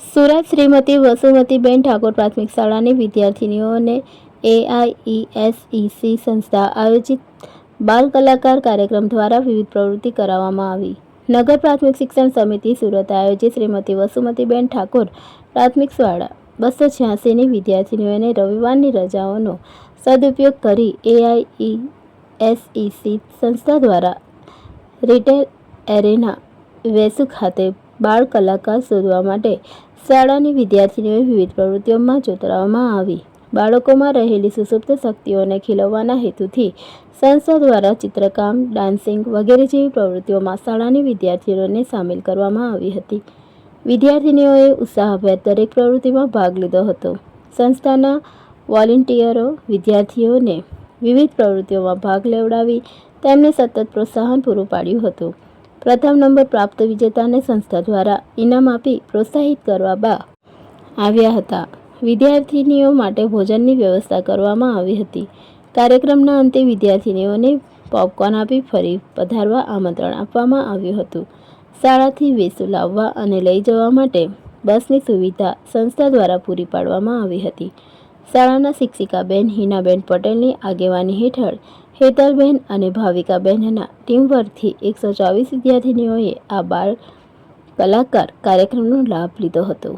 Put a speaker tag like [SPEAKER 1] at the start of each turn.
[SPEAKER 1] સુરત શ્રીમતી વસુમતીબેન ઠાકોર પ્રાથમિક શાળાની વિદ્યાર્થીનીઓને એઆઈઈએસઈસી સંસ્થા આયોજિત બાલ કલાકાર કાર્યક્રમ દ્વારા વિવિધ પ્રવૃત્તિ કરાવવામાં આવી. નગર પ્રાથમિક શિક્ષણ સમિતિ સુરત આયોજિત શ્રીમતી વસુમતીબેન ઠાકોર પ્રાથમિક શાળા. બસો છ્યાસીની વિદ્યાર્થીનીઓને રવિવારની રજાઓનો સદુપયોગ કરી એઆઈઈએસઈસી સંસ્થા દ્વારા રિટેલ એરેના વેસુ ખાતે બાળ કલાકાર શોધવા માટે શાળાની વિદ્યાર્થીઓને વિવિધ પ્રવૃત્તિઓમાં જોતરાવવામાં આવી. બાળકોમાં રહેલી સુસુપ્ત શક્તિઓને ખીલવવાના હેતુથી સંસ્થા દ્વારા ચિત્રકામ, ડાન્સિંગ વગેરે જેવી પ્રવૃત્તિઓમાં શાળાની વિદ્યાર્થીઓને સામેલ કરવામાં આવી હતી. વિદ્યાર્થીનીઓએ ઉત્સાહભેર દરેક પ્રવૃત્તિમાં ભાગ લીધો હતો. સંસ્થાના વોલેન્ટિયરો, વિદ્યાર્થીઓને વિવિધ પ્રવૃત્તિઓમાં ભાગ લેવડાવી તેમને સતત પ્રોત્સાહન પૂરું પાડ્યું હતું. પ્રથમ નંબર પ્રાપ્ત વિજેતાને સંસ્થા દ્વારા ઇનામ આપી પ્રોત્સાહિત કરવા બા આવ્યા હતા. વિદ્યાર્થિનીઓ માટે ભોજનની વ્યવસ્થા કરવામાં આવી હતી. કાર્યક્રમના અંતે વિદ્યાર્થિનીઓને પોપકોર્ન આપી ફરી પધારવા આમંત્રણ આપવામાં આવ્યું હતું. શાળાથી વેસુ લાવવા અને લઈ જવા માટે બસની સુવિધા સંસ્થા દ્વારા પૂરી પાડવામાં આવી હતી. શાળાના શિક્ષિકાબેન હિનાબેન પટેલની આગેવાની હેઠળ હેતલબેન અને ભાવિકાબેનના ટીમવર્કથી એકસો ચોવીસ વિદ્યાર્થીનીઓએ આ બાળ કલાકાર કાર્યક્રમનો લાભ લીધો હતો.